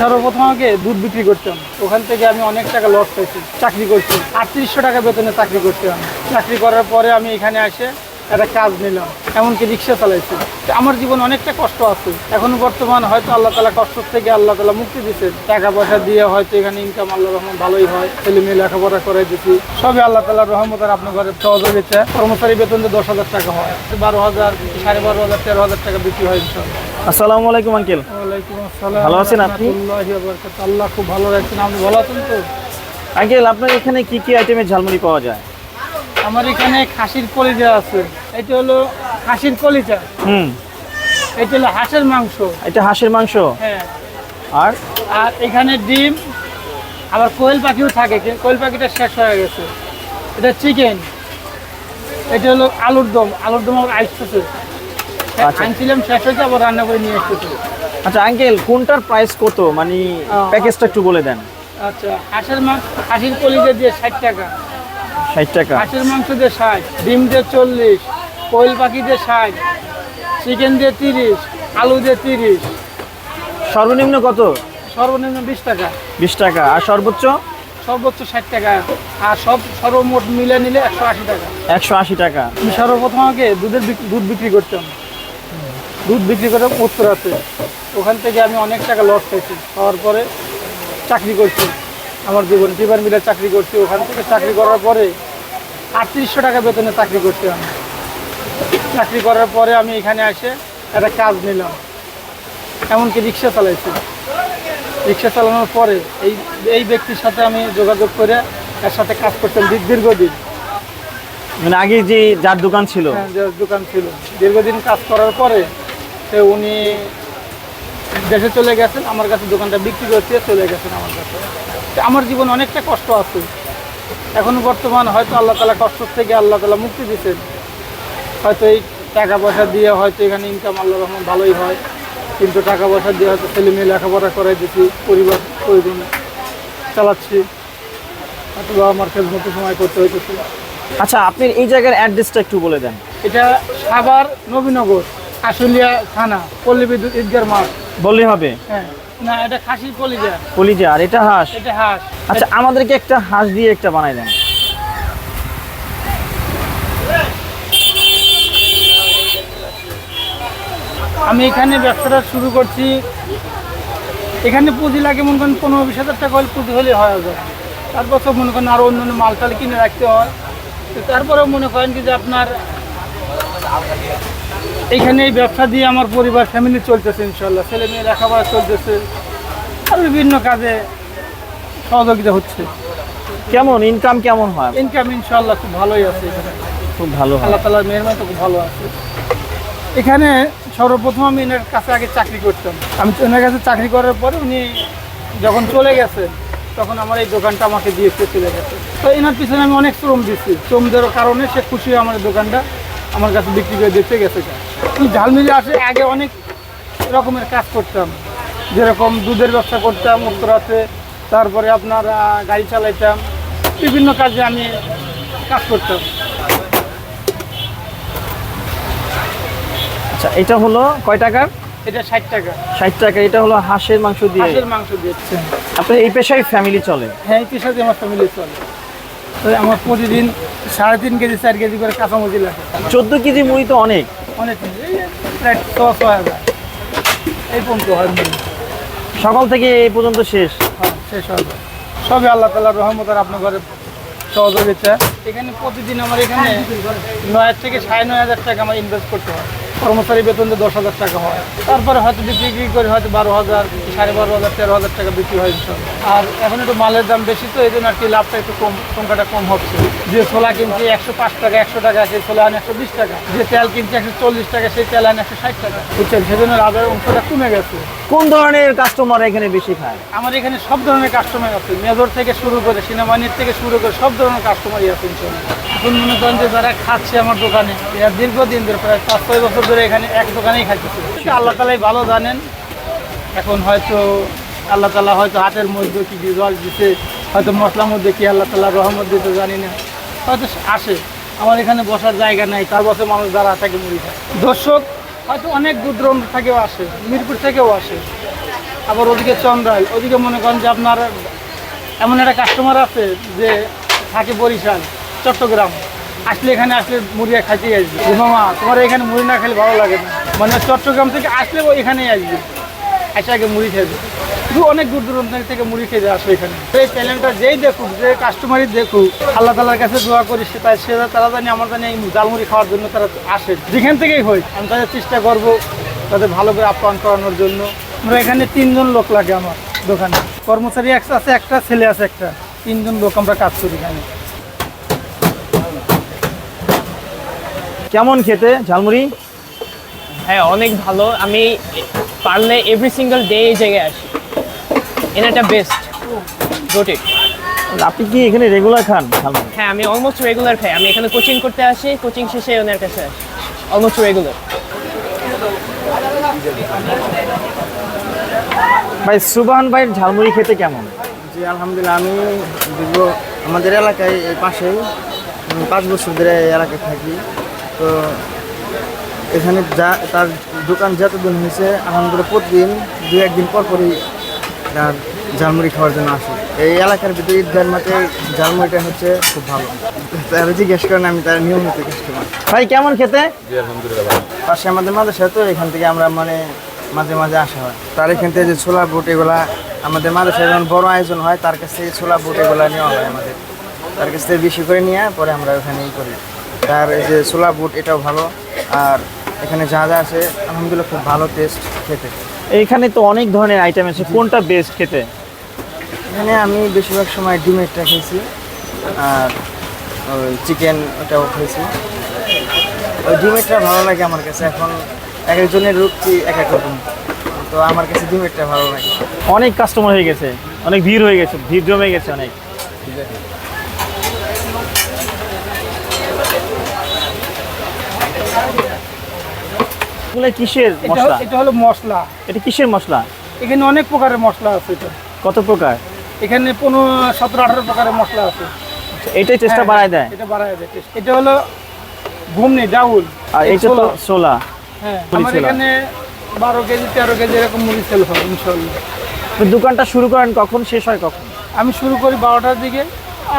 সর্বপ্রথম আগে দুধ বিক্রি করতাম ওখান থেকে আমি অনেক টাকা লস পাইছি। চাকরি করছি। আটত্রিশশো টাকা বেতনে চাকরি করতাম চাকরি করার পরে আমি এখানে এসে একটা কাজ নিলাম। এমনকি রিক্সা চালাইছি। তো আমার জীবনে অনেকটা কষ্ট আছে। এখন বর্তমান হয়তো আল্লাহ তালা কষ্ট থেকে আল্লাহ তালা মুক্তি দিচ্ছেন টাকা পয়সা দিয়ে হয়তো এখানে ইনকাম আল্লাহ রহমান ভালোই হয়। ছেলে মেয়ে লেখাপড়া করে দিচ্ছি সবই আল্লাহ তালার রহমত আর আপনার ঘরে সহযোগিতা। কর্মচারী বেতন দিয়ে দশ হাজার টাকা হয়। বারো হাজার, সাড়ে বারো হাজার, তেরো হাজার টাকা বিক্রি হয় ইনশাল্লাহ আসসালামু আলাইকুম আঙ্কেল। ওয়ালাইকুম আসসালাম। ভালো আছেন আপনি? আল্লাহ খুব ভালো রাখছেন আপনি ভালো আছেন তো? আঙ্কেল আপনার এখানে কি কি আইটেমের ঝালমুড়ি পাওয়া যায়? আমার এখানে খাসির কলিজা আছে। এটা হলো খাসির কলিজা। হুম। এটা হলো হাঁসের মাংস। এটা হাঁসের মাংস? হ্যাঁ। আর? আর এখানে ডিম আবার কোয়েল পাখিও থাকে। কোয়েল পাখিটা শেষ হয়ে গেছে। এটা চিকেন। এটা হলো আলুর দম। আলুর দম আবার আচ্ছা। আনছিলাম শেষ হয়েছে আবার রান্না করে নিয়ে আচ্ছা আঙ্কেল কোনটার প্রাইস কত? মানে প্যাকেজটা একটু বলে দেন। আচ্ছা হাঁসের মাংস কলিজা দিয়ে ষাট টাকা। ষাট টাকা। হাঁসের মাংস দিয়ে ষাট ডিম দিয়ে চল্লিশ কোয়েল পাখি দিয়ে ষাট চিকেন দিয়ে তিরিশ আলু দিয়ে তিরিশ। সর্বনিম্ন কত? সর্বনিম্ন বিশ টাকা। বিশ টাকা। আর সর্বোচ্চ? সর্বোচ্চ ষাট টাকা। আর সব সর্বমোট মিলে নিলে একশো আশি টাকা। একশো আশি টাকা। আমি সর্বপ্রথম আগে দুধের দুধ বিক্রি করতাম দুধ বিক্রি করে উত্তরাতে ওখান থেকে আমি অনেক টাকা লস পাইছি। পাওয়ার পরে চাকরি করছি। আমার জীবনে টিবার মিলে চাকরি করছি। ওখান থেকে চাকরি করার পরে আটত্রিশশো টাকা বেতনে চাকরি করছি আমি। চাকরি করার পরে আমি এখানে এসে একটা কাজ নিলাম। এমনকি রিক্সা চালাইছি। রিক্সা চালানোর পরে এই এই ব্যক্তির সাথে আমি যোগাযোগ করে এর সাথে কাজ করতাম দীর্ঘ- দীর্ঘদিন। মানে আগে যে যার দোকান ছিল? যার দোকান ছিল। দীর্ঘদিন কাজ করার পরে সে উনি দেশে চলে গেছেন আমার কাছে দোকানটা বিক্রি করতে চলে গেছেন আমার কাছে। তো আমার জীবনে অনেকটা কষ্ট আছে। এখন বর্তমান হয়তো আল্লাহ তালা কষ্ট থেকে আল্লাহ তালা মুক্তি দিচ্ছেন হয়তো এই টাকা পয়সা দিয়ে হয়তো এখানে ইনকাম আল্লাহ রহমান ভালোই হয়। কিন্তু টাকা পয়সা দিয়ে হয়তো ছেলে মেয়ে লেখাপড়া করাই দিচ্ছি পরিবার প্রয়োজন চালাচ্ছি। হয়তো বাবা মার খেদমতো সময় করতে হইতেছে। আচ্ছা আপনি এই জায়গার অ্যাড্রেসটা একটু বলে দেন। এটা সাভার নবীনগর। আশুলিয়া থানা পল্লী বিদ্যুৎ ঈদগার মাঠ। বললেই হবে? হ্যাঁ। না এটা খাসির কলিজা কলিজা আর এটা হাঁস? এটা হাঁস। আচ্ছা আমাদেরকে একটা হাঁস দিয়ে একটা বানাই দেন। আমি এখানে ব্যবসাটা শুরু করছি। এখানে পুঁজি লাগে মনে করেন পনেরো বিশ হাজার টাকা হলে পুঁজি হলে হয় তারপর তো মনে করেন আরও অন্যান্য মাল টাল কিনে রাখতে হয়। তারপরেও মনে করেন কি যে আপনার এখানে এই ব্যবসা দিয়ে আমার পরিবার ফ্যামিলি চলতেছে ইনশাল্লাহ ছেলে মেয়ে লেখাপড়া চলতেছে আর বিভিন্ন কাজে সহযোগিতা হচ্ছে। কেমন? ইনকাম কেমন হয়? ইনকাম ইনশাল্লাহ খুব ভালোই আছে এখানে। খুব ভালো আল্লাহ তালার মেহরবানি তো খুব ভালো আছে। এখানে সর্বপ্রথম আমি এনার কাছে আগে চাকরি করতাম। আমি এনার কাছে চাকরি করার পরে উনি যখন চলে গেছে তখন আমার এই দোকানটা আমাকে দিয়েছে চলে গেছে। তো এনার পিছনে আমি অনেক শ্রম দিচ্ছি শ্রম দেওয়ার কারণে সে খুশি আমার দোকানটা আমার কাছে বিক্রি করে দিতে গেছে। ঝালমিলি আসে আগে অনেক রকমের কাজ করতাম। যেরকম দুধের ব্যবসা করতাম উত্তরাতে তারপরে আপনার গাড়ি চালাইতাম। বিভিন্ন কাজে আমি কাজ করতাম। আচ্ছা এটা হলো কয় টাকার? এটা ষাট টাকা। ষাট টাকা এটা হলো হাঁসের মাংস দিয়ে? হাঁসের মাংস দিচ্ছে আপনার এই পেশায় ফ্যামিলি চলে? হ্যাঁ এই পেশাতে আমার ফ্যামিলি চলে। তো আমার প্রতিদিন সাড়ে তিন কেজি চার কেজি করে কাঁচামরিচ লাগে। চোদ্দ কেজি মুড়ি তো অনেক। অনেক এই প্রায় ছ ছ হাজার। এই পর্যন্ত হয় সকাল থেকে এই পর্যন্ত শেষ? হ্যাঁ শেষ হবে সবই আল্লাহ তালার রহমত আর আপনার ঘরে সহযোগিতা এখানে প্রতিদিন আমার এখানে নয় থেকে সাড়ে নয় হাজার টাকা আমার ইনভেস্ট করতে হয়। কর্মচারী বেতন দশ হাজার টাকা হয়। তারপরে হয়তো বিক্রি করে হয়তো বারো হাজার সাড়ে বারো হাজার তেরো হাজার টাকা বিক্রি হয়। আর এখন একটু মালের দাম বেশি তো এই জন্য আর কি লাভটা একটু কম সংখ্যাটা কম হচ্ছে। যে ছোলা কিনছি একশো পাঁচ টাকা একশো টাকা সেই ছোলা আনে একশো বিশ টাকা। যে তেল কিনছি একশো চল্লিশ টাকা সেই তেল আনে একশো ষাট টাকা। বুঝছেন? সেজন্য লাভের অংশটা কমে গেছে। কোন ধরনের কাস্টমার এখানে বেশি খায়? আমার এখানে সব ধরনের কাস্টমার আছে। মেজর থেকে শুরু করে সেনাবাহিনীর থেকে শুরু করে সব ধরনের কাস্টমারই আছে এখন মনে করেন যে যারা খাচ্ছে আমার দোকানে এরা দীর্ঘদিন ধরে প্রায় পাঁচ ছয় বছর ধরে এখানে এক দোকানেই খাইতেছে। আল্লাহ তালাই ভালো জানেন, এখন হয়তো আল্লাহ তালা হয়তো হাতের মধ্যে কি রেজাল্ট দিতে হয়তো মশলার মধ্যে কি আল্লাহ তালা রহমত দিতে জানি না। হয়তো আসে, আমার এখানে বসার জায়গা নাই, তার বসে মানুষ দ্বারা থাকে মুড়ি খায় দর্শক, হয়তো অনেক দূর দূরান্ত থেকেও আসে, মিরপুর থেকেও আসে। আবার ওদিকে চন্দ্রাইল, ওদিকে মনে করেন যে আপনার এমন একটা কাস্টমার আছে যে থাকে বরিশাল, চট্টগ্রাম। আসলে এখানে আসলে মুড়ি খাইতেই আসবে। মামা, তোমার এখানে মুড়ি না খেলে ভালো লাগে না। মানে চট্টগ্রাম থেকে আসলে এখানেই আসবে। এসে আগে মুড়ি খেবে শুধু অনেক দূর দূরান্ত থেকে মুড়ি খেতে আসবে এখানে। এই চ্যানেলটা যেই দেখুক, যে কাস্টমারই দেখুক, আল্লাহ তালার কাছে দোয়া করি, সে তাই সে তারা জানি, আমার জানি এই জালমুড়ি খাওয়ার জন্য তারা আসে। যেখান থেকেই হয় আমি তাদের চেষ্টা করব তাদের ভালো করে আপ্যায়ন করানোর জন্য। আমরা এখানে তিনজন লোক লাগে আমার দোকানে। কর্মচারী একটা আছে, একটা ছেলে আছে, একটা। তিনজন লোক আমরা কাজ করি এখানে। কেমন খেতে ঝালমুড়ি? হ্যাঁ অনেক ভালো। আমি পারলে এভরি সিঙ্গেল ডে এই জায়গায় আসি। এনাটা বেস্ট রোটেড আপনি কি এখানে রেগুলার খান ঝালমুড়ি? হ্যাঁ আমি অলমোস্ট রেগুলার খাই। আমি এখানে কোচিং করতে আসি কোচিং শেষে ওনার কাছে আসি। অলমোস্ট রেগুলার ভাই সুবাহান ভাইয়ের ঝালমুড়ি খেতে কেমন? জি আলহামদুলিল্লাহ আমি দীর্ঘ আমাদের এলাকায় এই পাশেই পাঁচ বছর ধরে এই এলাকায় থাকি। তো এখানে যা তার দোকান যতদিন হয়েছে আলহামদুলিল্লাহ প্রতিদিন দু একদিন পর পরই তার ঝালমুড়ি খাওয়ার জন্য আসে। এই এলাকার ভিতরে ঈদগার মাঠে ঝালমুড়িটা হচ্ছে খুব ভালো। তারা জিজ্ঞেস করেন আমি তার নিয়মিত কাস্টমার ভাই কেমন খেতে? পাশে আমাদের মাদ্রাসা তো এখান থেকে আমরা মানে মাঝে মাঝে আসা হয়। তার এখান থেকে যে ছোলা বুট এগুলা আমাদের মাদ্রাসায় যখন বড় আয়োজন হয় তার কাছ থেকে ছোলা বুট এগুলা নেওয়া হয় আমাদের। তার কাছ থেকে বেশি করে নিয়ে পরে আমরা ওখানেই করি। তার এই যে ছোলা বুট এটাও ভালো। আর এখানে যা যা আছে আলহামদুলিল্লাহ খুব ভালো টেস্ট খেতে। এইখানে তো অনেক ধরনের আইটেম আছে। কোনটা বেস্ট খেতে? এখানে আমি বেশিরভাগ সময় ডিমেরটা খেয়েছি। আর ওই চিকেন ওটাও খেয়েছি। ওই ডিমেরটা ভালো লাগে আমার কাছে। এখন এক একজনের রুচি এক এক রকম। তো আমার কাছে ডিমেরটা ভালো লাগে। অনেক কাস্টমার হয়ে গেছে। অনেক ভিড় হয়ে গেছে। ভিড় জমে গেছে অনেক। এগুলো কিসের মশলা? এটা হলো মশলা। এটা কিসের মশলা? এখানে অনেক প্রকারের মশলা আছে এটা। কত প্রকার? এখানে পনেরো সতেরো আঠারো প্রকারের মশলা আছে। এটাই টেস্টটা হ্যাঁ, বাড়ায় দেয়? এটা বাড়ায় দেয় এটা হলো ঘুমনি ডাউল আর এই এটা তো ছোলা। হ্যাঁ আমার এখানে বারো কেজি তেরো কেজি এরকম মুড়ি সেল হয় ইনশাল্লাহ দোকানটা শুরু করেন কখন? শেষ হয় কখন? আমি শুরু করি বারোটার দিকে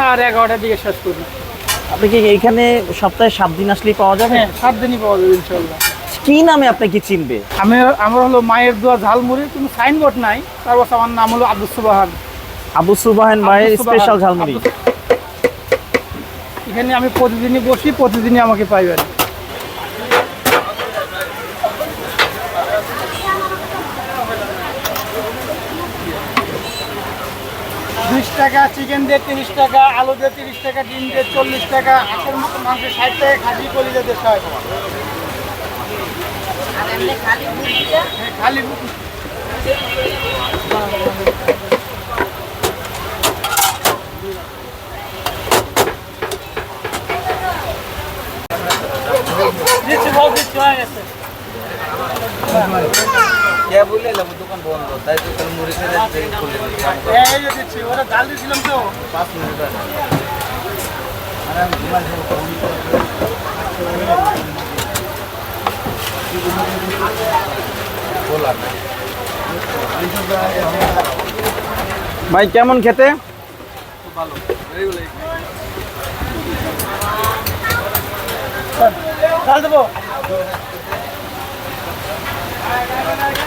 আর এগারোটার দিকে শেষ করি। আপনি কি এইখানে সপ্তাহে সাত দিন আসলেই পাওয়া যাবে? হ্যাঁ সাত দিনই পাওয়া যাবে ইনশাল্লাহ কি নামে আপনাকে কি চিনবে? আমি আমার হলো মায়ের দোয়া ঝালমুড়ি কোনো সাইনবোর্ড নাই তারপর আমার নাম হলো আবু সুবাহান। আবু সুবাহান মায়ের স্পেশাল ঝালমুড়ি। এখানে আমি প্রতিদিনই বসি প্রতিদিনই আমাকে পাইবেন বিশ টাকা চিকেন দিয়ে তিরিশ টাকা আলু দিয়ে তিরিশ টাকা ডিম দিয়ে চল্লিশ টাকা আসল মতো মাংস ষাট টাকা খাসি কলি দিয়ে ষাট হ্যাঁ, খালি দিচ্ছি বল দিচ্ছি হয়ে গেছে। দোকান বন্ধ তাই তো মুড়ি এই দিচ্ছি ওরা ডাল দিয়েছিলাম তো। পাঁচ মিনিট ভাই কেমন খেতে? ডাল দেবো? আমি